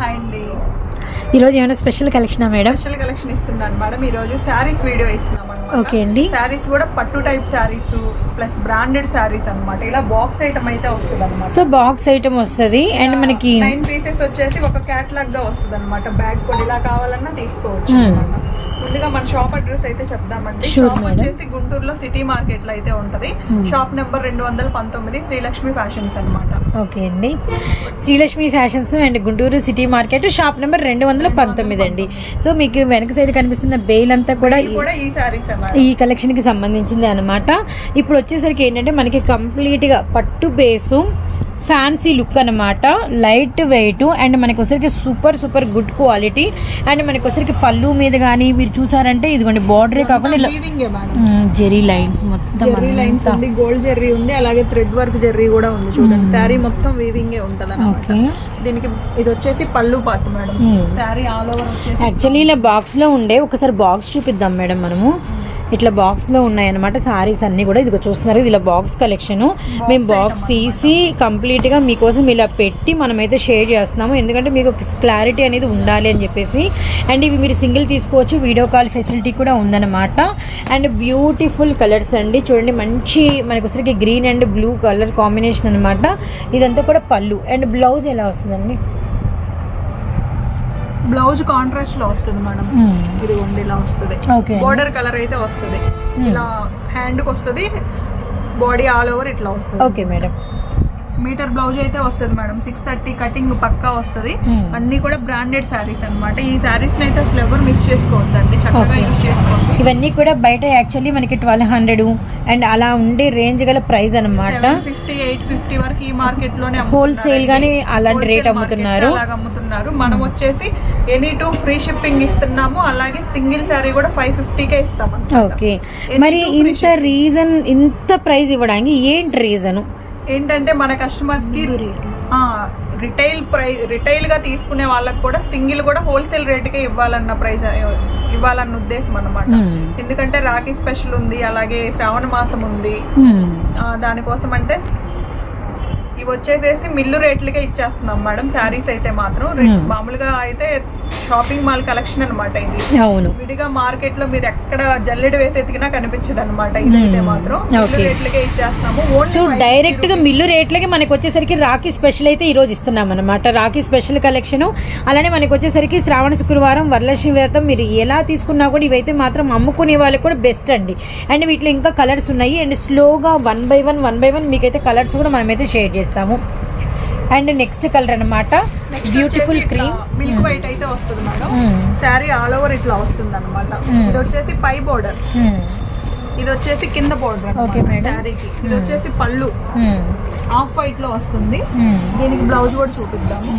Hi అండి. ఈరోజు ఏమైనా స్పెషల్ కలెక్షనా మేడం? స్పెషల్ కలెక్షన్ ఇస్తున్నాను మేడం. ఈ రోజు శారీస్ వీడియో ఇస్తున్నాం ఓకే అండి. శారీస్ కూడా పట్టు type saris plus branded saris అన్నమాట. ఇలా బాక్స్ ఐటమ్ అయితే వస్తుంది అనమాట సో బాక్స్ ఐటమ్ వస్తుంది. అండ్ మనకి నైన్ పీసెస్ వచ్చేసి ఒక క్యాట్లాగ్గా వస్తుంది అనమాట బ్యాగ్ కూడా ఇలా కావాలన్నా తీసుకోవచ్చు. ముందుగా మన షాప్ అడ్రస్ అయితే చెప్దామండి. షాప్. వచ్చేసి గుంటూరులో సిటీ మార్కెట్లో అయితే ఉంటది. Hmm. షాప్ నెంబర్ రెండు వందల పంతొమ్మిది శ్రీలక్ష్మి ఫ్యాషన్స్ అన్నమాట. ఓకే అండి. Srilakshmi fashions and Guntur city market shop number రెండు వందల పంతొమ్మిది అండి. సో మీకు వెనక సైడ్ కనిపిస్తున్న బెయిల్ అంతా కూడా ఈ అన్నమాట ఈ కలెక్షన్కి సంబంధించింది అనమాట ఇప్పుడు వచ్చేసరికి ఏంటంటే మనకి కంప్లీట్గా పట్టు బేసు ఫ్యాన్సీ లుక్ అనమాట లైట్ వెయిట్ అండ్ మనకి వచ్చరికి super super good quality and మనకి వచ్చరికి పళ్ళు మీద కానీ మీరు చూసారంటే ఇదిగోండి బార్డరే కాకుండా జెరీ లైన్స్ మొత్తం లైన్స్. ఉంది గోల్డ్ జెర్రీ ఉంది అలాగే థ్రెడ్ వర్క్ జెర్రీ కూడా ఉంది చూడండి. శారీ మొత్తం వీవింగ్ ఉంటది ఓకే. దీనికి ఇది వచ్చేసి పళ్ళు పాటు మేడం. శారీ ఆల్ ఓవర్ వచ్చేసి యాక్చువల్లీ ఇలా బాక్స్లో ఉండే ఒకసారి బాక్స్ చూపిద్దాం మేడం మనము. ఇట్లా బాక్స్లో ఉన్నాయన్నమాట సారీస్ అన్ని కూడా. ఇదిగో చూస్తున్నారు ఇది ఇలా బాక్స్ కలెక్షన్ మేము బాక్స్ తీసి కంప్లీట్గా మీకోసం ఇలా పెట్టి మనమైతే షేర్ చేస్తున్నాము. ఎందుకంటే మీకు క్లారిటీ అనేది ఉండాలి అని చెప్పేసి. అండ్ ఇవి మీరు సింగిల్ తీసుకోవచ్చు. వీడియో కాల్ ఫెసిలిటీ కూడా ఉందన్నమాట. అండ్ బ్యూటిఫుల్ కలర్స్ అండి. చూడండి మంచి మనకు green and blue colour combination అనమాట ఇదంతా కూడా పళ్ళు. అండ్ బ్లౌజ్ ఎలా వస్తుందండి? బ్లౌజ్ కాంట్రాస్ట్లో వస్తుంది మేడం. ఇది ఉంది ఇలా వస్తుంది. బోర్డర్ కలర్ అయితే వస్తుంది. ఇలా హ్యాండ్కి వస్తుంది. బాడీ ఆల్ ఓవర్ ఇట్లా వస్తుంది. ఓకే మేడం మీటర్ బ్లౌజ్ అయితే వస్తుంది మేడం. సిక్స్ థర్టీ కటింగ్ పక్కా వస్తుంది. Hmm. అన్ని కూడా బ్రాండెడ్ శారీస్ అన్నమాట. ఈ శారీస్ అయితే అసలు ఎవరు మిక్స్ చేసుకోవద్దండి. చక్కగా. యూజ్ చేసుకోండి. ఇవన్నీ కూడా బయట యాక్చువల్లీ మనకి ట్వెల్వ్ హండ్రెడ్ అండ్ అలా ఉండే రేంజ్ గల ప్రైస్ అనమాట ఫిఫ్టీ ఎయిట్ ఫిఫ్టీ వరకు ఈ మార్కెట్లోనే Wholesale గానే అలాంటి rate అమ్ముతున్నారు. అమ్ముతున్నారు. మనం వచ్చేసి ఎనీ టూ ఫ్రీ షిప్పింగ్ ఇస్తున్నాము. అలాగే సింగిల్ శారీ కూడా ఫైవ్ ఫిఫ్టీకే ఇస్తాం అన్నమాట. ఓకే మరి ఇంత రీజన్ ఇంత ప్రైస్ ఇవ్వడానికి ఏంటి రీజన్ ఏంటంటే మన కస్టమర్స్కి రిటైల్ ప్రైస్ రిటైల్గా తీసుకునే వాళ్ళకి కూడా సింగిల్ కూడా హోల్సేల్ రేటుకే ఇవ్వాలన్న ప్రైస్ ఇవ్వాలన్న ఉద్దేశం అన్నమాట. Hmm. ఎందుకంటే రాఖీ స్పెషల్ ఉంది అలాగే శ్రావణ మాసం ఉంది. దానికోసం అంటే ఇవి వచ్చేసేసి మిల్లు రేట్లకే ఇచ్చేస్తున్నాం మేడం శారీస్ అయితే మాత్రం. మామూలుగా అయితే షాపింగ్ మాల్ కలెక్షన్ అన్నమాట ఇది. అవును. విడిగా మార్కెట్లో మీరు ఎక్కడ జల్లెడ వేసి ఎతికినా కనిపించదు అనమాట ఇదైతే మాత్రం. రేట్లకే ఇచ్చేస్తాము. సో డైరెక్ట్గా మిల్లు రేట్లకి మనకి వచ్చేసరికి రాఖీ స్పెషల్ అయితే ఈ రోజు ఇస్తున్నాం అనమాట రాఖీ స్పెషల్ కలెక్షన్. అలానే మనకి వచ్చేసరికి శ్రావణ శుక్రవారం వరలక్ష్మి వ్రతం మీరు ఎలా తీసుకున్నా కూడా ఇవైతే మాత్రం అమ్ముకునే వాళ్ళకి కూడా బెస్ట్ అండి. అండ్ వీటిలో ఇంకా కలర్స్ ఉన్నాయి. అండ్ స్లోగా one by one one by one మీకైతే కలర్స్ కూడా మనమైతే షేర్ చేస్తాము. అండ్ నెక్స్ట్ కలర్ అనమాట బ్యూటిఫుల్ క్రీమ్ మిల్క్ వైట్ అయితే వస్తుంది madam. Hmm. Sari all over ఇట్లా వస్తుంది అనమాట Hmm. ఇది వచ్చేసి పై బోర్డర్ ఇది వచ్చేసి కింద బోర్డర్ Okay, madam. శారీకి ఇది వచ్చేసి పళ్ళు. ఆఫ్ వైట్లో వస్తుంది. Hmm. దీనికి బ్లౌజ్ కూడా చూపిద్దాము.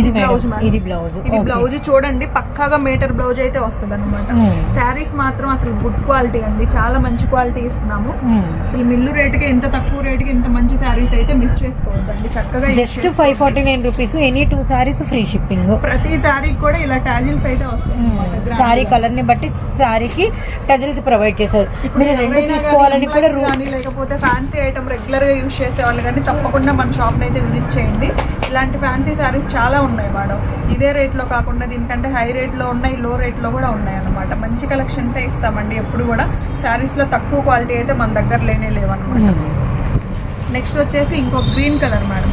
ఇది బ్లౌజ్. ఇది బ్లౌజ్. ఇది బ్లౌజ్ చూడండి పక్కాగా మీటర్ బ్లౌజ్ అయితే వస్తుంది అనమాట. శారీస్ మాత్రం అసలు గుడ్ క్వాలిటీ అండి చాలా మంచి క్వాలిటీ ఇస్తున్నాము. అసలు మిల్లు రేటుకి ఎంత తక్కువ రేటుకి ఇంత మంచి శారీస్ అయితే మిస్ చేసుకోవద్దండి చక్కగా just five forty nine rupees any two saris free shipping. ప్రతి శారీకి కూడా ఇలా టాజిల్స్ అయితే వస్తాయి గా. కలర్ని బట్టి సారీకి టజల్స్ ప్రొవైడ్ చేశారు. మీరు రెండు తీసుకోవాలని కూడా కానీ లేకపోతే ఫ్యాన్సీ ఐటమ్ రెగ్యులర్గా యూజ్ చేసే వాళ్ళు కానీ తప్పకుండా మన షాప్ అయితే విజిట్ చేయండి. ఇలాంటి ఫ్యాన్సీ శారీస్ చాలా ఉన్నాయి మేడం. ఇదే రేట్లో కాకుండా దీనికంటే హై రేట్లో ఉన్నాయి లో రేట్లో కూడా ఉన్నాయి అన్నమాట. మంచి కలెక్షన్స్ ఇస్తామండి ఎప్పుడు కూడా. శారీస్లో తక్కువ క్వాలిటీ అయితే మన దగ్గర లేనే లేవన్నమాట. నెక్స్ట్ వచ్చేసి ఇంకో green colour madam.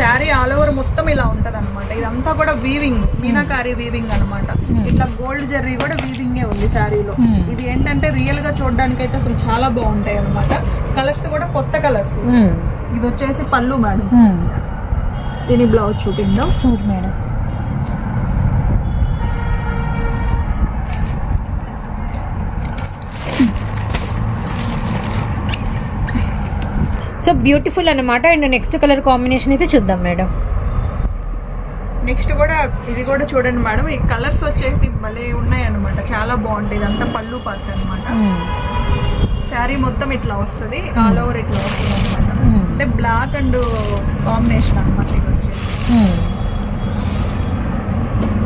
Sari all over మొత్తం ఇలా ఉంటది అనమాట ఇదంతా కూడా వీవింగ్ మీనాకారి వీవింగ్ అన్నమాట. ఇట్లా గోల్డ్ జెర్రీ కూడా వీవింగ్ ఉంది శారీలో. ఇది ఏంటంటే రియల్గా చూడడానికి అయితే అసలు చాలా బాగుంటాయి అన్నమాట కలర్స్ కూడా కొత్త కలర్స్. ఇది వచ్చేసి పళ్ళు మేడం. దీని బ్లౌజ్ చూపిందాం చూడు మేడం. సో బ్యూటిఫుల్ అన్నమాట. అండ్ నెక్స్ట్ కలర్ కాంబినేషన్ అయితే చూద్దాం మేడం. నెక్స్ట్ కూడా ఇది కూడా చూడండి మేడం. ఈ కలర్స్ వచ్చేసి భలే ఉన్నాయి అనమాట చాలా బాగుంటాయి ఇదంతా పళ్ళు పార్ట్ అనమాట శారీ మొత్తం ఇట్లా వస్తుంది. ఆల్ ఓవర్ ఇట్లా వస్తుంది అనమాట. అంటే బ్లాక్ అండ్ కాంబినేషన్ అనమాట Hmm.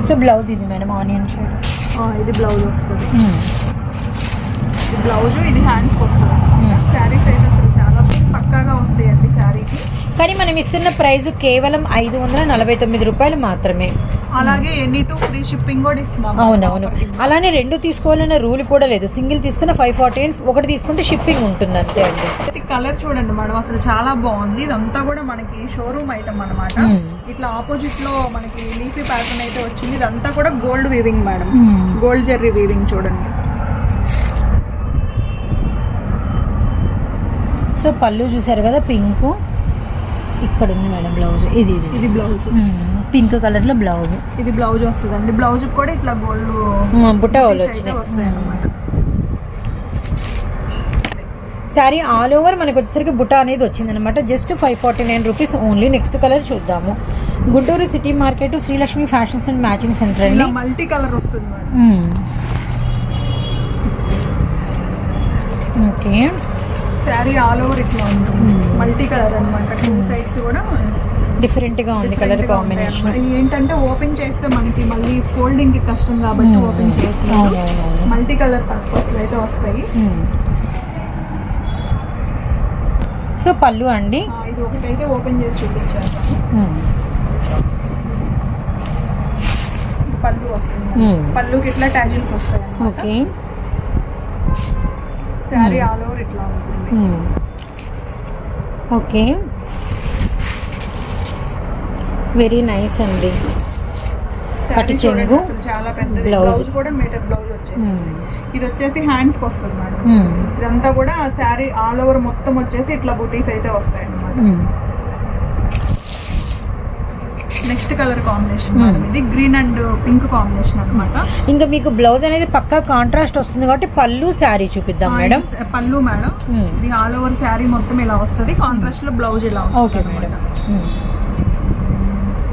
సో బ్లౌజ్ ఇది మేడం ఆనియన్ షేడ్ ఇది బ్లౌజ్ వస్తుంది. బ్లౌజ్ ఇది హ్యాండ్స్కి వస్తుంది. శారీ సైజ్ అసలు చాలా పక్కాగా వస్తాయండి శారీకి కానీ మనం ఇస్తున్న ప్రైస్ కేవలం ఐదు వందల నలభై తొమ్మిది రూపాయలు మాత్రమే. అలాగే ఎనీ టూ ఫ్రీ షిప్పింగ్ కూడా ఇస్తున్నాం. అవునవును. అలానే రెండు తీసుకోవాలన్న రూల్ కూడా లేదు. సింగిల్ తీసుకున్న ఫైవ్ ఫార్టీ ఒకటి తీసుకుంటే షిప్పింగ్ ఉంటుంది అంతే అండి. కలర్ చూడండి మేడం అసలు చాలా బాగుంది. ఇదంతా కూడా మనకి షోరూమ్ ఐటమ్ అన్నమాట. Hmm. ఇట్లా ఆపోజిట్లో మనకి లీఫీ ప్యాటర్న్ అయితే వచ్చింది. ఇదంతా కూడా gold weaving madam. Gold zari weaving చూడండి. సో పళ్ళు చూసారు కదా పింక్ ఇక్కడ ఉంది మేడం బ్లౌజ్. ఇది ఇది. ఇది బ్లౌజ్. పింక్ కలర్లో బ్లౌజ్. ఇది బ్లౌజ్ వస్తుందండి. బ్లౌజ్ కూడా ఇట్లా గోల్డ్ బుట్ట వాళ్ళు వచ్చినాయి. శారీ ఆల్ ఓవర్ మనకు వచ్చేసరికి బుట్ట అనేది వచ్చింది అనమాట just five forty nine rupees only. Next colour చూద్దాము. Guntur city market Srilakshmi fashions and matching centre అండి. మల్టీ కలర్ వస్తుంది. ఓకే. శారీ ఆల్ ఓవర్ ఇట్లా ఉంటుంది మల్టీ కలర్ అనమాట టూ సైడ్స్ కూడా డిఫరెంట్గా ఉంది కలర్ కాంబినేషన్. ఏంటంటే ఓపెన్ చేస్తే మనకి మళ్ళీ ఫోల్డింగ్కి కష్టం కాబట్టి ఓపెన్ చేయట్లేదు మల్టీ కలర్ పర్పస్ అయితే వస్తాయి. సో పళ్ళు అండి? ఇది ఒకటైతే ఓపెన్ చేసి చూపించాను. ఇది పళ్ళు వస్తుంది Hmm. పళ్ళుకి ఇట్లా టాజిల్స్ వస్తాయి ఓకే శారీ ఆల్ ఓవర్ ఇట్లా ఉంటుంది. ఓకే వెరీ నైస్ అండి పట్టు చెంగు, చాలా పెద్దది బ్లౌజ్. కూడా మీటర్ బ్లౌజ్ మ్మ్. ఇది వచ్చేసి హ్యాండ్స్కి వస్తుంది మేడం మ్మ్. ఇదంతా కూడా శారీ ఆల్ ఓవర్ మొత్తం వచ్చేసి ఇట్లా బుటీస్ అయితే వస్తాయి అన్నమాట మ్మ్. నెక్స్ట్ కలర్ కాంబినేషన్ మేడం ఇది గ్రీన్ అండ్ పింక్ కాంబినేషన్ అన్నమాట. ఇంకా మీకు బ్లౌజ్ అనేది పక్కా కాంట్రాస్ట్ వస్తుంది కాబట్టి పళ్ళు శారీ చూపిద్దాం ఆ, మేడం. పళ్ళు మేడం. మ్మ్. ఇది ఆల్ ఓవర్ శారీ మొత్తం ఇలా వస్తుంది. కాంట్రాస్ట్లో బ్లౌజ్ ఇలా ఓకే వస్తుంది మేడం.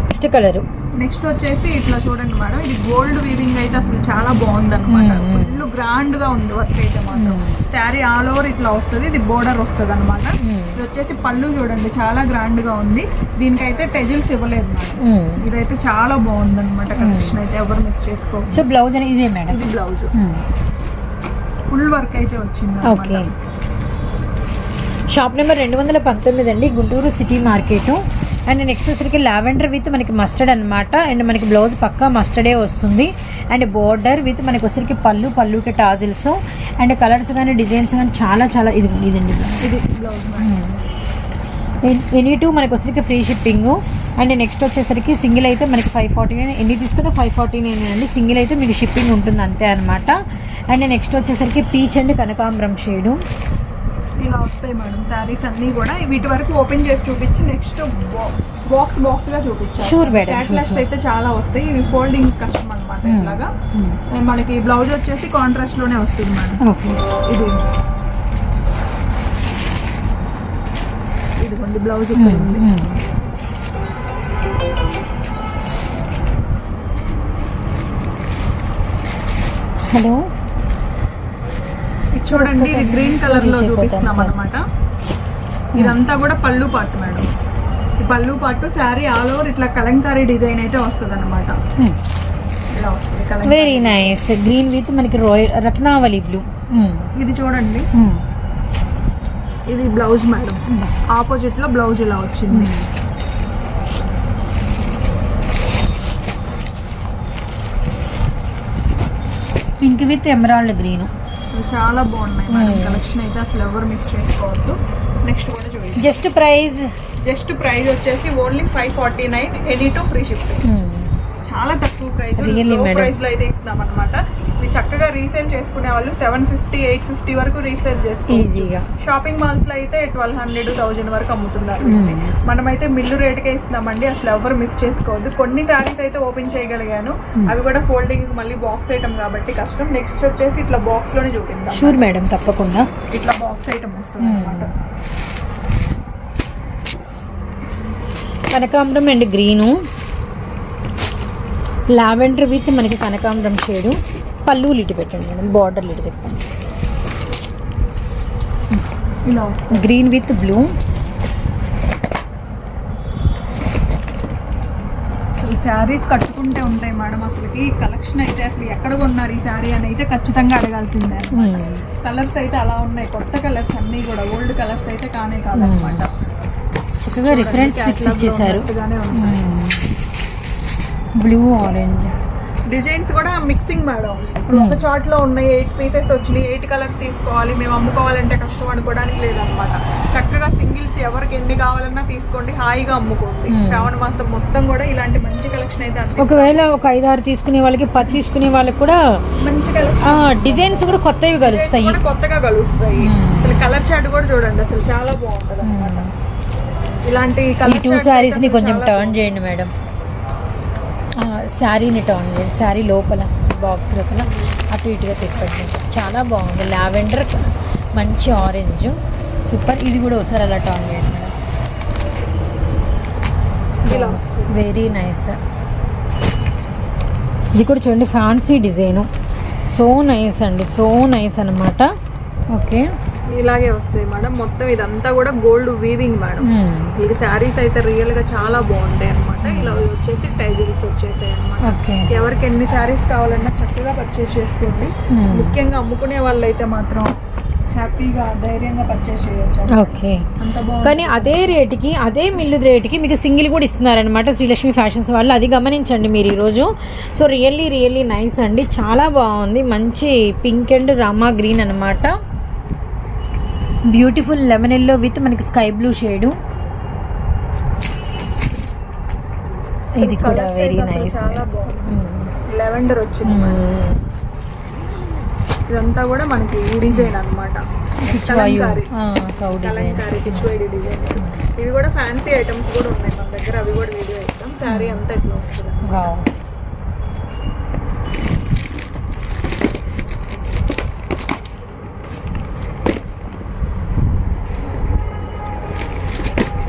నెక్స్ట్ కలర్ నెక్స్ట్ వచ్చేసి ఇట్లా చూడండి మేడం ఇది గోల్డ్ వీవింగ్ అయితే అసలు చాలా బాగుంది అనమాట. ఫుల్ గ్రాండ్గా ఉంది వర్క్ అయితే మాత్రం. శారీ ఆల్ ఓవర్ ఇట్లా వస్తుంది ఇది బోర్డర్ వస్తుంది అనమాట. ఇది వచ్చేసి పళ్ళు చూడండి చాలా గ్రాండ్గా ఉంది. దీనికైతే టెజిల్స్ ఇవ్వలేదు మేడం. ఇదైతే చాలా బాగుంది అనమాట కలెక్షన్ అయితే ఎవరు మిస్ చేసుకో సో బ్లౌజ్ అనేది ఇదే మేడం? ఇది బ్లౌజ్. ఫుల్ వర్క్ అయితే వచ్చింది ఓకే. షాప్ నెంబర్ రెండు వందల పంతొమ్మిది అండి Guntur city market. And next వచ్చరికి లావెండర్ విత్ మనకి మస్టర్డ్ అన్నమాట. అండ్ మనకి బ్లౌజ్ పక్కా మస్టర్డే వస్తుంది. అండ్ బోర్డర్ విత్ మనకి వచ్చరికి పళ్ళు పళ్ళుకి టాజిల్స్. అండ్ కలర్స్ కానీ డిజైన్స్ కానీ చాలా చాలా ఇది ఇదండి. ఇది బ్లౌజ్ ఎనీ టూ మనకి వచ్చరికి ఫ్రీ షిప్పింగ్ అండ్ నెక్స్ట్ వచ్చేసరికి సింగిల్ అయితే మనకి ఫైవ్ ఫార్టీ నైన్ ఎన్ని తీసుకున్నా ఫైవ్ ఫార్టీ నైన్ అండి. సింగిల్ అయితే మీకు షిప్పింగ్ ఉంటుంది అంతే అనమాట అండ్ నెక్స్ట్ వచ్చేసరికి పీచ్ అండ్ కనకాంబరం షేడు ఇలా వస్తాయి మేడం శారీస్ అన్ని కూడా వీటి వరకు ఓపెన్ చేసి చూపించి నెక్స్ట్ బాక్స్ బాక్స్గా చూపించారు. Catalogues sure. అయితే చాలా వస్తాయి ఇవి ఫోల్డింగ్ కష్టం అనమాట Hmm. ఇలాగా మనకి బ్లౌజ్ వచ్చేసి కాంట్రాస్ట్లోనే వస్తుంది మేడం. ఇది. ఇదిగోండి బ్లౌజ్ ఇక్కడ ఉంది. హలో ఇది చూడండి ఇది గ్రీన్ కలర్లో చూపిస్తున్నాం అనమాట ఇదంతా కూడా పళ్ళు పాటు మేడం. ఈ పళ్ళు పాటు శారీ ఆల్ ఓవర్ ఇట్లా కలంకారీ డిజైన్ అయితే వస్తుంది అనమాట వెరీ నైస్ గ్రీన్ విత్ మనకి రత్నావళి బ్లూ ఇది చూడండి. ఇది బ్లౌజ్ మేడం. ఆపోజిట్లో బ్లౌజ్ ఇలా వచ్చింది. పింక్ విత్ ఎమరాల్డ్ గ్రీన్ చాలా బాగున్నాయి. కలెక్షన్ అయితే అసలు ఎవరు మిస్ చేసుకోవద్దు. నెక్స్ట్ కూడా చూడండి జస్ట్ ప్రైస్ జస్ట్ ప్రైస్ వచ్చేసి only five forty nine any two free shipping చాలా తక్కువ ప్రైస్లో madam. ప్రైస్లో అయితే ఇస్తున్నాం అనమాట ఇవి చక్కగా రీసేల్ చేసుకునే వాళ్ళు సెవెన్ ఫిఫ్టీ ఎయిట్ ఫిఫ్టీ వరకు రీసేల్ ఈజీగా షాపింగ్ మాల్స్లో అయితే ట్వెల్వ్ హండ్రెడ్ థౌజండ్ వరకు అమ్ముతున్నారు. Hmm. మనమైతే మిల్లు రేటుకే ఇస్తున్నామండి. అసలు ఎవరు మిస్ చేసుకోవద్దు. కొన్ని శారీస్ అయితే ఓపెన్ చేయగలిగాను. Hmm. అవి కూడా ఫోల్డింగ్ మళ్ళీ బాక్స్ ఐటమ్ కాబట్టి కష్టం. నెక్స్ట్ వచ్చేసి ఇట్లా బాక్స్లోనే చూపిద్దాం. షూర్ మేడం తప్పకుండా. ఇట్లా బాక్స్ ఐటమ్ వస్తుంది Hmm. అనమాట కనకాంబరం అండ్ గ్రీను లావెండర్ విత్ మనకి కనకాంబరం షేడు. పళ్ళు లిటి పెట్టండి మేడం బార్డర్ లిటి పెట్టండి. గ్రీన్ విత్ బ్లూ శారీస్ కట్టుకుంటే ఉంటాయి మేడం అసలుకి. కలెక్షన్ అయితే అసలు ఎక్కడ కొన్నారు ఈ శారీ అని అయితే ఖచ్చితంగా అడగాల్సిందే కలర్స్ అయితే అలా ఉన్నాయి. కొత్త కలర్స్ అన్నీ కూడా ఓల్డ్ కలర్స్ అయితే కానే కాదనమాట చక్కగా రిఫరెన్స్ ఇచ్చేసారు బ్లూ ఆరెంజ్ డిజైన్స్ కూడా మిక్సింగ్ మేడం. ఇప్పుడు ఒక చార్ట్లో ఉన్నాయి ఎయిట్ పీసెస్ వచ్చినాయి ఎయిట్ కలర్స్ తీసుకోవాలి మేము అమ్ముకోవాలంటే కష్టం అనుకోవడానికి లేదనమాట చక్కగా సింగిల్స్ ఎవరికి ఎన్ని కావాలన్నా తీసుకోండి హాయిగా అమ్ముకోండి. శ్రావణ మాసం మొత్తం కూడా ఇలాంటి మంచి కలెక్షన్ అయితే ఒకవేళ ఒక ఐదు ఆరు తీసుకునే వాళ్ళకి పది తీసుకునే వాళ్ళకి కూడా మంచి కలెక్షన్ డిజైన్స్ కూడా కొత్తవి కలుస్తాయి. కొత్తగా కలుస్తాయి. అసలు కలర్ చార్ట్ కూడా చూడండి అసలు చాలా బాగుంటది అనమాట ఇలాంటి టూ శారీస్ని కొంచెం టర్న్ చేయండి మేడం. శారీని టర్న్ చేయండి శారీ లోపల బాక్స్ లోపల అటు ఇటుగా తిప్పండి. చాలా బాగుంది. లావెండర్ మంచి ఆరెంజ్ సూపర్. ఇది కూడా ఒకసారి అలా టర్న్ చేయండి మేడం. వెరీ నైస్ ఇది కూడా చూడండి ఫ్యాన్సీ డిజైను సో నైస్ అండి. సో నైస్ అనమాట ఓకే ఇలాగే వస్తాయి మేడం. మొత్తం ఇదంతా కూడా గోల్డ్ వీవింగ్ మేడం. అసలు శారీస్ అయితే రియల్గా చాలా బాగుంటాయి అనమాట ఇలా వచ్చేసి టైజిల్స్ వచ్చేసాయి అనమాట ఎవరికి ఎన్ని శారీస్ కావాలన్నా చక్కగా పర్చేస్ చేసుకోండి. Hmm. ముఖ్యంగా అమ్ముకునే వాళ్ళు అయితే మాత్రం హ్యాపీగా ధైర్యంగా పర్చేస్ చేయొచ్చు ఓకే. కానీ అదే రేటుకి అదే మిల్లు రేటుకి మీకు సింగిల్ కూడా ఇస్తున్నారనమాట శ్రీలక్ష్మి ఫ్యాషన్స్ వాళ్ళు. అది గమనించండి మీరు ఈరోజు. సో రియల్లీ రియల్లీ నైస్ అండి. చాలా బాగుంది. మంచి పింక్ అండ్ రామా గ్రీన్ అనమాట బ్యూటిఫుల్ లెమన్ ఎల్లో విత్ మనకి స్కై బ్లూ షేడు. ఇది కూడా వెరీ నైస్ లెవెండర్ వచ్చింది ఇదంతా కూడా మనకి ఈ డిజైన్ అనమాట డిజైన్. ఇవి కూడా ఫ్యాన్సీ ఐటమ్స్ కూడా ఉన్నాయి. మన దగ్గర అవి కూడా వీడియో ఇస్తాం. శారీ అంతా ఇట్లా వస్తుంది వావ్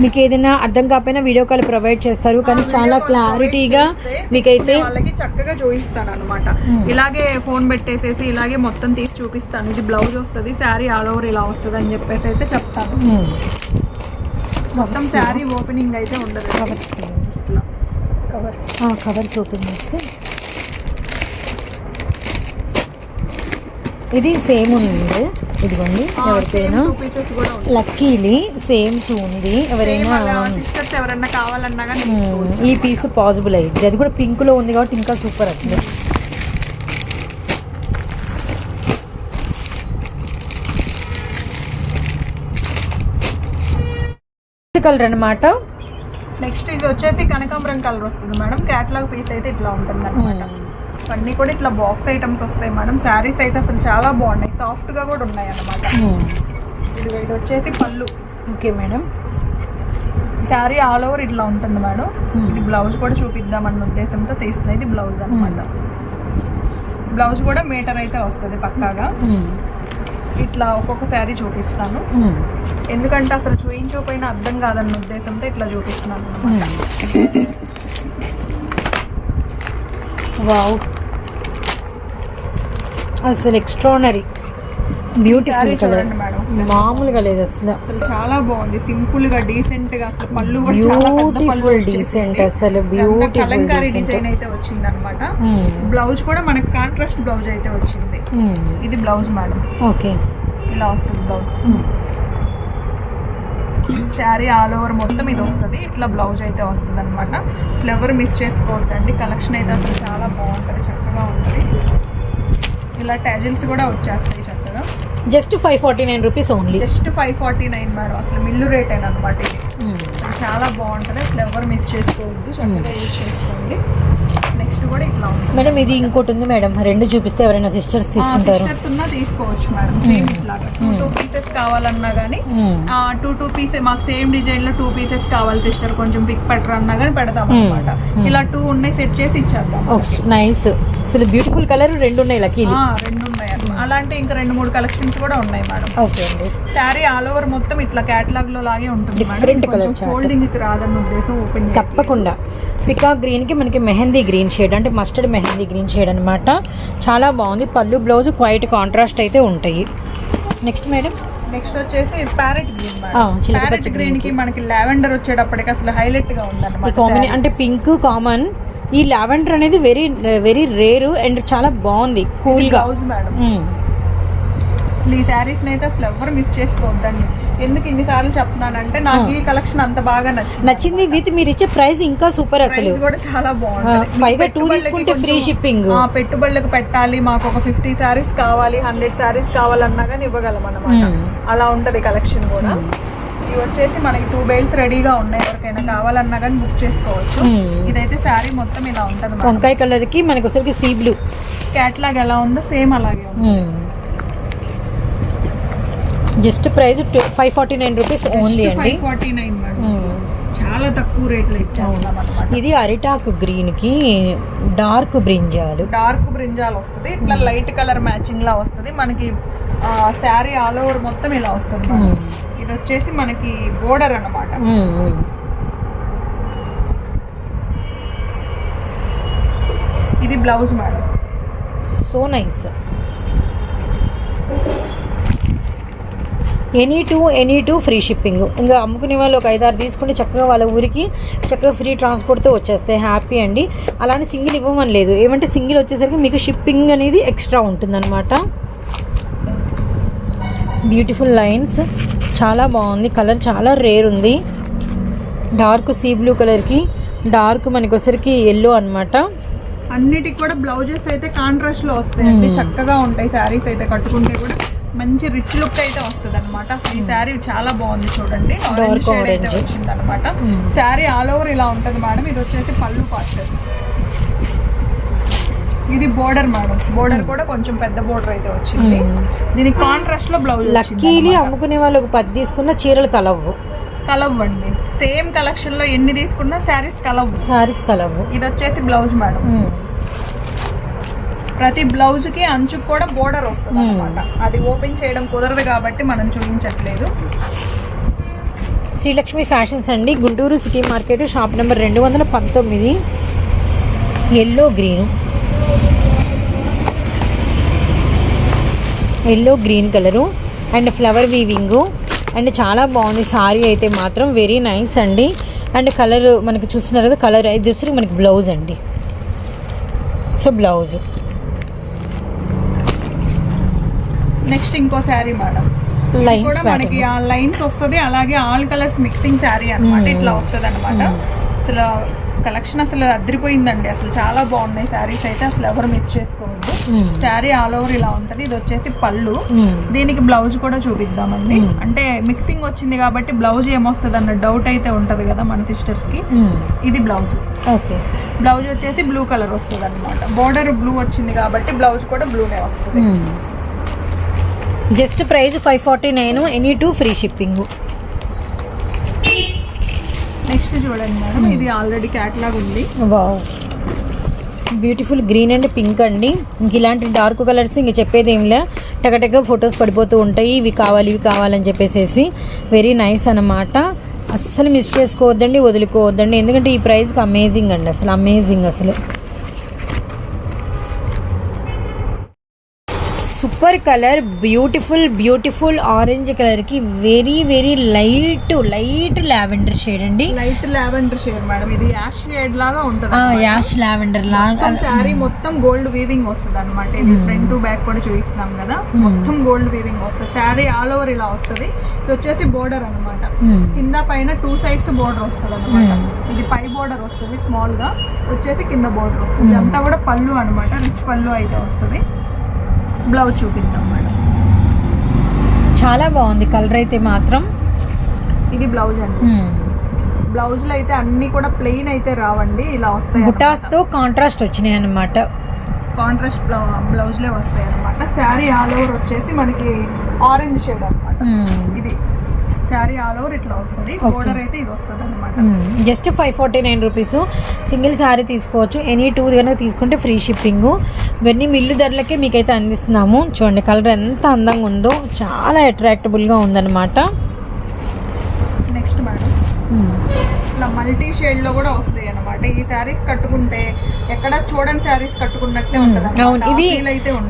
మీకు ఏదైనా అర్థం కాకపోయినా వీడియో కాల్ ప్రొవైడ్ చేస్తారు. కానీ చాలా క్లారిటీగా మీకైతే వాళ్ళకి చక్కగా చూపిస్తాను అనమాట ఇలాగే ఫోన్ పెట్టేసేసి ఇలాగే మొత్తం తీసి చూపిస్తాను. ఇది బ్లౌజ్ వస్తుంది శారీ ఆల్ ఓవర్ ఇలా వస్తుంది అని చెప్పేసి అయితే చెప్తాను. మొత్తం శారీ ఓపెనింగ్ అయితే ఉండదు. ఇట్లా కవర్స్ ఆ, కవర్ ఓపెన్ చేస్తే ఇది సేమ్ ఉంది. ఇదిగోండి ఎవరికైనా. లక్కీలీ సేమ్ టూ ఉంది. ఎవరైనా ఎవరైనా కావాలన్నా. ఈ పీస్ పాసిబుల్ అయ్యింది. అది కూడా పింక్లో ఉంది కాబట్టి ఇంకా సూపర్ అసలు. కలర్ అనమాట నెక్స్ట్ ఇది వచ్చేసి కనకాంబరం కలర్ వస్తుంది మేడం. క్యాట్లాగ్ పీస్ అయితే ఇట్లా ఉంటుంది అనమాట అన్నీ కూడా ఇట్లా బాక్స్ ఐటమ్స్ వస్తాయి మేడం. శారీస్ అయితే అసలు చాలా బాగున్నాయి. సాఫ్ట్గా కూడా ఉన్నాయి అన్నమాట ఇది ఇది వచ్చేసి పళ్ళు. Okay madam sari all over ఇట్లా ఉంటుంది మేడం. ఇది బ్లౌజ్ కూడా చూపిద్దామన్న ఉద్దేశంతో తీసిన ఇది బ్లౌజ్ అన్నమాట. బ్లౌజ్ కూడా మీటర్ అయితే వస్తుంది పక్కాగా. ఇట్లా ఒక్కొక్క శారీ చూపిస్తాను. ఎందుకంటే అసలు చూయించకపోయినా అర్థం కాదన్న ఉద్దేశంతో ఇట్లా చూపిస్తున్నాను. వావ్ అసలు ఎక్స్ట్రానరీ బ్యూటిఫుల్ కలర్ మేడం. మామూలుగా లేదు అసలు. అసలు చాలా బాగుంది. సింపుల్గా డీసెంట్గా అసలు పళ్ళు బ్యూటిఫుల్. డీసెంట్ అసలు. బ్యూటిఫుల్ కలంకారీ డిజైన్ అయితే వచ్చింది అనమాట బ్లౌజ్ కూడా మనకి కాంట్రాస్ట్ బ్లౌజ్ అయితే వచ్చింది. ఇది బ్లౌజ్ మేడం. ఓకే ఇలా వస్తుంది బ్లౌజ్ శారీ ఆల్ ఓవర్ మొత్తం ఇది వస్తుంది. ఇట్లా బ్లౌజ్ అయితే వస్తుంది అనమాట అసలు ఎవరు మిస్ చేసుకోవద్దండి. కలెక్షన్ అయితే అసలు చాలా బాగుంటుంది. చక్కగా ఉంటుంది. ఇలా టైజిల్స్ కూడా వచ్చేస్తాయి చక్కగా. Just five forty nine rupees only just five forty nine madam అసలు మిల్లు రేట్ అయిన అనమాట చాలా బాగుంటుంది అసలు ఎవరు మిస్ చేసుకోవద్దు చక్కగా యూజ్ చేసుకోండి. నెక్స్ట్ కూడా ఇట్లా ఉంటుంది. మేడం ఇది ఇంకోటి ఉంది మేడం రెండు చూపిస్తే ఎవరైనా సిస్టర్స్ తీసుకుంటారు. సిస్టర్స్ ఉన్నా తీసుకోవచ్చు మేడం సేమ్ ఇట్లాగా టూ టూ పీసెస్ కావాలన్నా కానీ. టూ టూ పీసెస్ మాకు సేమ్ డిజైన్లో టూ పీసెస్ కావాలి సిస్టర్ కొంచెం పిక్ పెట్టరు అన్నా కానీ పెడతాం. అనమాట ఇలా టూ ఉన్నాయి సెట్ చేసి ఇచ్చేద్దాం నైస్ అసలు బ్యూటిఫుల్ కలర్ రెండు ఉన్నాయి లక్కీలు ఆ, రెండు. అలాంటి ఇంకా రెండు మూడు కలెక్షన్స్ కూడా ఉన్నాయి మేడం. ఓకే అండి. శారీ ఆల్ ఓవర్ మొత్తం ఇట్లా కేటలాగ్లో లాగే ఉంటుంది colour chart. ఫోల్డింగ్కి రాదన్న ఉద్దేశం ఓపెన్ తప్పకుండా. పికాక్ గ్రీన్కి మనకి మెహందీ గ్రీన్ షేడ్ అంటే మస్టర్డ్ మెహందీ గ్రీన్ షేడ్ అన్నమాట. చాలా బాగుంది. పళ్ళు బ్లౌజ్ క్వైట్ కాంట్రాస్ట్ అయితే ఉంటాయి. నెక్స్ట్ మేడం నెక్స్ట్ వచ్చేసి ప్యారెట్ గ్రీన్ ప్యారెట్ గ్రీన్కి మనకి లావెండర్ వచ్చేటప్పటికి అసలు హైలైట్గా ఉందన్నమాట కాంబినే అంటే పింక్ కామన్ ఈ లావెండర్ అనేది వెరీ వెరీ రేరు అండ్ చాలా బాగుంది కూల్గా బ్లౌజ్ మేడం అసలు ఈ శారీస్ అయితే అసలు ఎవరు మిస్ చేసుకోవద్దండి. ఎందుకు ఇన్నిసార్లు చెప్తున్నానంటే నాకు ఈ కలెక్షన్ అంత బాగా నచ్చింది. నచ్చింది విత్ మీరు ఇచ్చే ప్రైస్ ఇంకా సూపర్ అసలు. కూడా చాలా ఆ, బాగుంటుంది పైగా టూ తీసుకుంటే ఫ్రీ షిప్పింగ్ ఆ, పెట్టుబడులకు పెట్టాలి మాకు ఒక ఫిఫ్టీ శారీస్ కావాలి హండ్రెడ్ శారీస్ కావాలన్నా కానీ ఇవ్వగలం అనమాట మ్మ్. అలా ఉంటది కలెక్షన్ కూడా. ఇవి వచ్చేసి మనకి టూ బెయిల్స్ రెడీగా ఉన్నాయి. ఎవరికైనా కావాలన్నా కానీ బుక్ చేసుకోవచ్చు. మ్మ్. ఇదైతే శారీ మొత్తం ఇలా ఉంటది వంకాయ కలర్కి మనకి వచ్చరికి సీ బ్లూ క్యాట్లాగ్ ఎలా ఉందో సేమ్ అలాగే just price five forty nine rupees only అండి. Forty nine. చాలా తక్కువ రేట్లో ఇచ్చేస్తున్నాం అనమాట ఇది అరిటాకు గ్రీన్కి డార్క్ బ్రింజాలు. డార్క్ బ్రింజాల్ వస్తుంది ఇట్లా లైట్ కలర్ మ్యాచింగ్ లా వస్తుంది. మనకి శారీ ఆల్ ఓవర్ మొత్తం ఇలా వస్తుంది. మ్మ్. ఇది వచ్చేసి మనకి బోర్డర్ అన్నమాట. ఇది blouse madam. So nice. Any two any two free shipping. ఇంకా అమ్ముకునే వాళ్ళు ఒక ఐదారు తీసుకుంటే చక్కగా వాళ్ళ ఊరికి చక్కగా ఫ్రీ ట్రాన్స్పోర్ట్తో వచ్చేస్తాయి. హ్యాపీ అండి. అలానే సింగిల్ ఇవ్వమని లేదు. ఏమంటే సింగిల్ వచ్చేసరికి మీకు షిప్పింగ్ అనేది ఎక్స్ట్రా ఉంటుందన్నమాట. Beautiful lines. చాలా బాగుంది. కలర్ చాలా రేర్ ఉంది. డార్క్ సీ బ్లూ కలర్కి డార్క్ మనకి వచ్చరికి ఎల్లో అనమాట అన్నిటికి కూడా బ్లౌజెస్ అయితే కాంట్రాస్ట్లో వస్తాయండి. చక్కగా ఉంటాయి. శారీస్ అయితే కట్టుకుంటే కూడా. మంచి రిచ్ లుక్ అయితే వస్తుంది అనమాట ఈ శారీ చాలా బాగుంది చూడండి. షేడ్ అయితే. వచ్చింది అనమాట. శారీ ఆల్ ఓవర్ ఇలా ఉంటది మేడం ఇది వచ్చేసి పళ్ళు పార్ట్. ఇది బోర్డర్ మేడం బోర్డర్ కూడా కొంచెం పెద్ద బోర్డర్ అయితే వచ్చింది. మ్మ్. దీనికి కాంట్రాస్ట్లో బ్లౌజ్ లక్కీలీ అమ్ముకునే వాళ్ళు ఒక పది తీసుకున్న చీరలు కలవ్వు. కలవ్వండి. సేమ్ కలెక్షన్లో ఎన్ని తీసుకున్నా శారీస్ కలవ్వు. సారీస్ కలవ్వు. ఇది వచ్చేసి బ్లౌజ్ మేడం. ప్రతి బ్లౌజ్కి అంచుకు కూడా బోర్డర్ వస్తుంది Hmm. అనమాట అది ఓపెన్ చేయడం కుదరదు కాబట్టి మనం చూపించట్లేదు. శ్రీలక్ష్మి ఫ్యాషన్స్ అండి. Guntur city market shop number రెండు వందల పంతొమ్మిది. Yellow green yellow green colour and flower weaving and చాలా బాగుంది. సారీ అయితే మాత్రం వెరీ నైస్ అండి. అండ్ కలర్ మనకి చూస్తున్నారు కదా కలర్ ఇది వచ్చి మనకి బ్లౌజ్ అండి. సో బ్లౌజ్ నెక్స్ట్ ఇంకో శారీ మేడం. కూడా మనకి ఆ లైన్స్ వస్తది అలాగే ఆల్ కలర్స్ మిక్సింగ్ శారీ అన్నమాట. Hmm. ఇట్లా వస్తది అనమాట అసలు కలెక్షన్ అసలు అదిరిపోయిందండి. అసలు చాలా బాగున్నాయి శారీస్ అయితే అసలు ఎవరు మిస్ చేసుకోవద్దు. Hmm. శారీ ఆల్ ఓవర్ ఇలా ఉంటది. ఇది వచ్చేసి పళ్ళు. దీనికి బ్లౌజ్ కూడా చూపిద్దామండి. Hmm. అంటే మిక్సింగ్ వచ్చింది కాబట్టి బ్లౌజ్ ఏమొస్తుంది అన్న డౌట్ అయితే ఉంటది కదా మన సిస్టర్స్కి. ఇది బ్లౌజ్. ఓకే బ్లౌజ్ వచ్చేసి బ్లూ కలర్ వస్తుంది అనమాట బోర్డర్ బ్లూ వచ్చింది కాబట్టి బ్లౌజ్ కూడా బ్లూనే వస్తుంది. Just price five forty nine any two free shipping. Next చూడండి మేడం ఇది ఆల్రెడీ క్యాట్లాగ్ ఉంది. Wow. Beautiful green and pink అండి. ఇంక ఇలాంటి డార్క్ కలర్స్ ఇంక చెప్పేది ఏంలే టగటగా ఫొటోస్ పడిపోతూ ఉంటాయి. ఇవి కావాలి ఇవి కావాలని చెప్పేసి వెరీ నైస్ అన్నమాట. అస్సలు మిస్ చేసుకోవద్దండి వదులుకోవద్దండి. ఎందుకంటే ఈ ప్రైస్కి అమేజింగ్ అండి. అసలు అమేజింగ్ అసలు super colour beautiful beautiful orange కలర్కి very very light light lavender shade అండి. లైట్ లావెండర్ షేడ్ మేడం ఇది యాష్ షేడ్ లాగా ఉంటుంది యాష్ లావెండర్ లాగా. శారీ మొత్తం గోల్డ్ వీవింగ్ వస్తుంది అనమాట ఇది ఫ్రంట్ టు బ్యాక్ కూడా చూపిస్తున్నాం కదా. మొత్తం గోల్డ్ వీవింగ్ వస్తుంది. శారీ ఆల్ ఓవర్ ఇలా వస్తుంది. ఇది వచ్చేసి బోర్డర్ అన్నమాట. Hmm. కింద పైన టూ సైడ్స్ బోర్డర్ వస్తుంది అనమాట ఇది పై బోర్డర్ వస్తుంది స్మాల్గా. వచ్చేసి కింద బోర్డర్ వస్తుంది. అంతా కూడా పళ్ళు అన్నమాట. రిచ్ పళ్ళు అయితే వస్తుంది. బ్లౌజ్ చూపిద్దాం మేడం. చాలా బాగుంది కలర్ అయితే మాత్రం. ఇది బ్లౌజ్ అండి. బ్లౌజ్లో అయితే అన్ని కూడా ప్లెయిన్ అయితే రావండి ఇలా వస్తాయి బుటాస్తో కాంట్రాస్ట్ వచ్చినాయి అనమాట కాంట్రాస్ట్ బ్లౌజ్ లే వస్తాయి అనమాట శారీ ఆల్ ఓవర్ వచ్చేసి మనకి ఆరెంజ్ షేడ్ అన్నమాట. ఇది శారీ ఆల్ ఓవర్ ఇట్లా వస్తుంది. బోర్డర్ అయితే ఇది వస్తుంది అనమాట just five forty nine rupees single sari తీసుకోవచ్చు. ఎనీ టూ కనుక తీసుకుంటే ఫ్రీ షిప్పింగ్ ఇవన్నీ మిల్లు ధరలకే మీకైతే అందిస్తున్నాము. చూడండి కలర్ ఎంత అందంగా ఉందో చాలా అట్రాక్టబుల్గా ఉందన్నమాట. నెక్స్ట్ మేడం ఇట్లా మల్టీ షేడ్లో కూడా వస్తాయి. అనమాట ఈ శారీస్ కట్టుకుంటే ఎక్కడ చూడని శారీస్ కట్టుకున్నట్టే ఉంటుంది ఇవి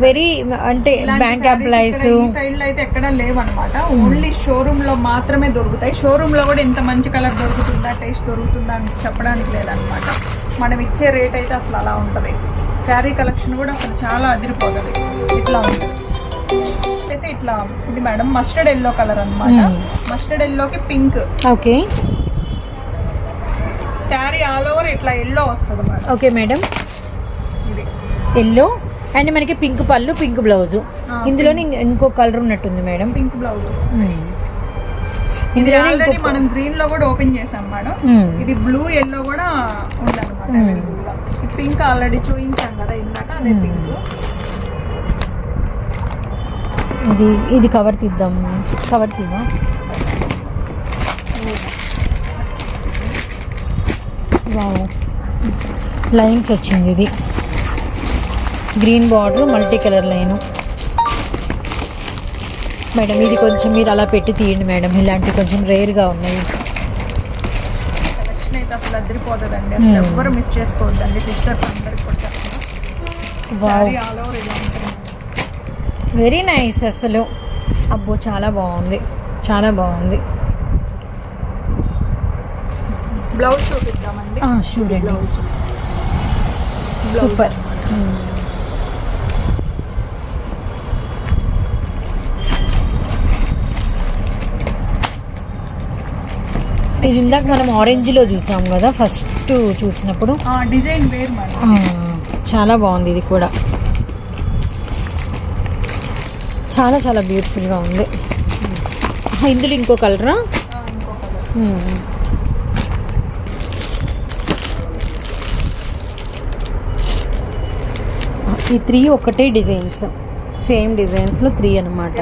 వెరీ అంటే బ్యాంక్ ఎంప్లాయీస్ సైడ్లో అయితే ఎక్కడ లేవన్నమాట. ఓన్లీ షోరూమ్లో మాత్రమే దొరుకుతాయి. షోరూమ్లో కూడా ఇంత మంచి కలర్ దొరుకుతుందా టేస్ట్ దొరుకుతుందా అని చెప్పడానికి లేదనమాట మనం ఇచ్చే రేట్ అయితే అసలు అలా ఉంటది. శారీ కలెక్షన్ కూడా అసలు చాలా అదిరిపోతుంది. ఇట్లా ఉంటుంది ఇట్లా ఇది మేడం మస్టర్డ్ ఎల్లో కలర్ అన్నమాట. Hmm. మస్టర్డ్ ఎల్లోకి pink okay. Sari all over ఇట్లా ఎల్లో వస్తుంది మేడం ఓకే మేడం. ఇది. ఎల్లో. అండ్ మనకి పింక్ పళ్ళు పింక్ బ్లౌజ్. ఆ, ఇందులోనే ఇంక- కలర్ ఉన్నట్టుంది మేడం. పింక్ బ్లౌజ్ మ్మ్. ఇది ఇందులోనే ఆల్రెడీ మనం గ్రీన్లో కూడా ఓపెన్ చేసాం మేడం. ఇది బ్లూ ఎల్లో కూడా ఉందన్నమాట పింక్ ఆల్రెడీ చూపించాం కదా ఇందాక అదే. పింక్ ఇది ఇది కవర్ తీద్దాం. కవర్ తీవా వావ్ లైన్స్ వచ్చింది ఇది. Green border multi colour line. Madam ఇది కొంచెం మీరు అలా పెట్టి తీయండి మేడం. ఇలాంటివి కొంచెం రేర్గా ఉన్నాయి. కలెక్షన్ అయితే అసలు మిస్ చేసుకోవద్దండి. సిస్టర్స్ అందరికి వెరీ నైస్ అసలు. అబ్బో చాలా బాగుంది. చాలా బాగుంది. బ్లౌజ్ చూపిద్దామండి. బ్లౌజ్. సూపర్. ఇది ఇందాక మనం ఆరెంజ్లో చూసాం కదా ఫస్ట్ చూసినప్పుడు. డిజైన్ వేరు చాలా బాగుంది ఇది కూడా. చాలా చాలా బ్యూటిఫుల్గా ఉంది. ఇందులో ఇంకో కలరా ఆ, ఇంకో కలర్ ఈ త్రీ ఒకటే డిజైన్స్. సేమ్ డిజైన్స్లో త్రీ అనమాట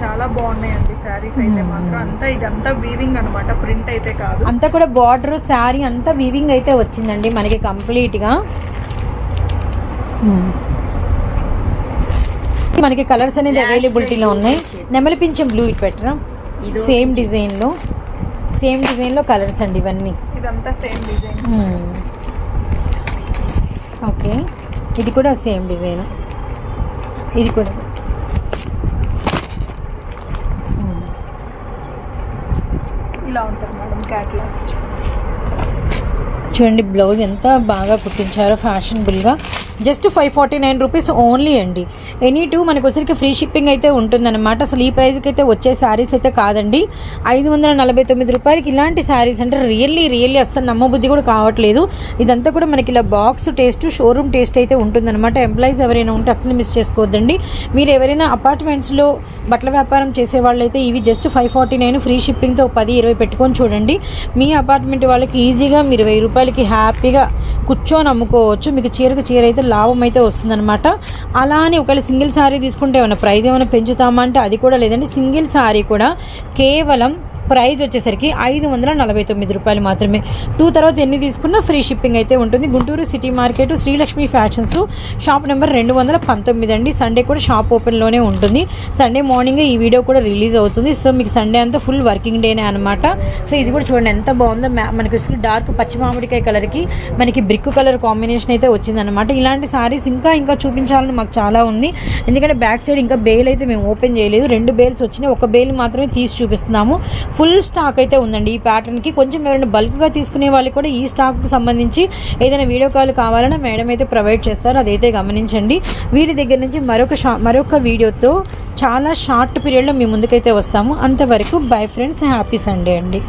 చాలా బాగున్నాయండి శారీస్ అయితే మాత్రం. అంతా ఇదంతా వీవింగ్ అన్నమాట ప్రింట్ అయితే కాదు. అంతా కూడా బార్డర్ శారీ అంతా వీవింగ్ అయితే వచ్చిందండి మనకి కంప్లీట్గా. మనకి కలర్స్ అనేది అవైలబిలిటీలో ఉన్నాయి. నెమలి పింఛం బ్లూ ఇటు పెట్టరా? సేమ్ డిజైన్లో సేమ్ డిజైన్లో కలర్స్ అండి ఇవన్నీ. ఇదంతా సేమ్ డిజైన్ ఓకే. ఇది కూడా సేమ్ డిజైన్. ఇది కూడా. ఇలా ఉంటుంది మేడం క్యాట్లాగ్. చూడండి బ్లౌజ్ ఎంత బాగా కుట్టించారో ఫ్యాషనబుల్గా. Just five forty nine rupees only అండి. ఎనీ టూ మనకు వచ్చరికి ఫ్రీ షిప్పింగ్ అయితే ఉంటుందన్నమాట. అసలు ఈ ప్రైస్కి అయితే వచ్చే శారీస్ అయితే కాదండి. ఐదు వందల నలభై తొమ్మిది రూపాయలకి ఇలాంటి శారీస్ అంటే రియల్లీ రియల్లీ అస్సలు నమ్మబుద్ధి కూడా కావట్లేదు. ఇదంతా కూడా మనకి ఇలా బాక్స్ టేస్ట్ షోరూమ్ టేస్ట్ అయితే ఉంటుందన్నమాట. ఎంప్లాయీస్ ఎవరైనా ఉంటే అసలు మిస్ చేసుకోవద్దండి. మీరు ఎవరైనా అపార్ట్మెంట్స్లో బట్టల వ్యాపారం చేసే వాళ్ళైతే ఇవి just five forty nine free షిప్పింగ్తో పది ఇరవై పెట్టుకొని చూడండి. మీ అపార్ట్మెంట్ వాళ్ళకి ఈజీగా మీరు వెయ్యి రూపాయలకి హ్యాపీగా కూర్చొని అమ్ముకోవచ్చు. మీకు చీరకు చీర అయితే లాభం అయితే వస్తుందన్నమాట. అలా అని ఒకవేళ సింగిల్ శారీ తీసుకుంటే ఏమైనా ప్రైస్ ఏమైనా పెంచుతామా అంటే అది కూడా లేదండి. సింగిల్ శారీ కూడా కేవలం ప్రైజ్ వచ్చేసరికి ఐదు వందల నలభై తొమ్మిది రూపాయలు మాత్రమే. టూ తర్వాత ఎన్ని తీసుకున్నా ఫ్రీ షిప్పింగ్ అయితే ఉంటుంది. Guntur city market Srilakshmi fashions shop number రెండు వందల పంతొమ్మిది అండి. సండే కూడా షాప్ ఓపెన్లోనే ఉంటుంది. సండే మార్నింగ్ ఈ వీడియో కూడా రిలీజ్ అవుతుంది. సో మీకు సండే అంతా ఫుల్ వర్కింగ్ డేనే అనమాట సో ఇది కూడా చూడండి ఎంత బాగుందో మ్యా- మనకి అసలు డార్క్ పచ్చి మామిడికాయ కలర్కి మనకి బ్రిక్ కలర్ కాంబినేషన్ అయితే వచ్చిందనమాట ఇలాంటి సారీస్ ఇంకా ఇంకా చూపించాలని మాకు చాలా ఉంది. ఎందుకంటే బ్యాక్ సైడ్ ఇంకా బేల్ అయితే మేము ఓపెన్ చేయలేదు. రెండు బేల్స్ వచ్చినాయి. ఒక బేల్ మాత్రమే తీసి చూపిస్తున్నాము. ఫుల్ స్టాక్ అయితే ఉందండి. ఈ ప్యాటర్న్కి కొంచెం ఎవరైనా బల్క్గా తీసుకునే వాళ్ళకి కూడా ఈ స్టాక్కి సంబంధించి ఏదైనా వీడియో కాల్ కావాలన్నా మేడం అయితే ప్రొవైడ్ చేస్తారు. అదైతే గమనించండి. వీరి దగ్గర నుంచి మరొక షా మరొక వీడియోతో చాలా షార్ట్ పీరియడ్లో మీ ముందుకైతే వస్తాము. అంతవరకు బై ఫ్రెండ్స్ హ్యాపీ సండే అండి.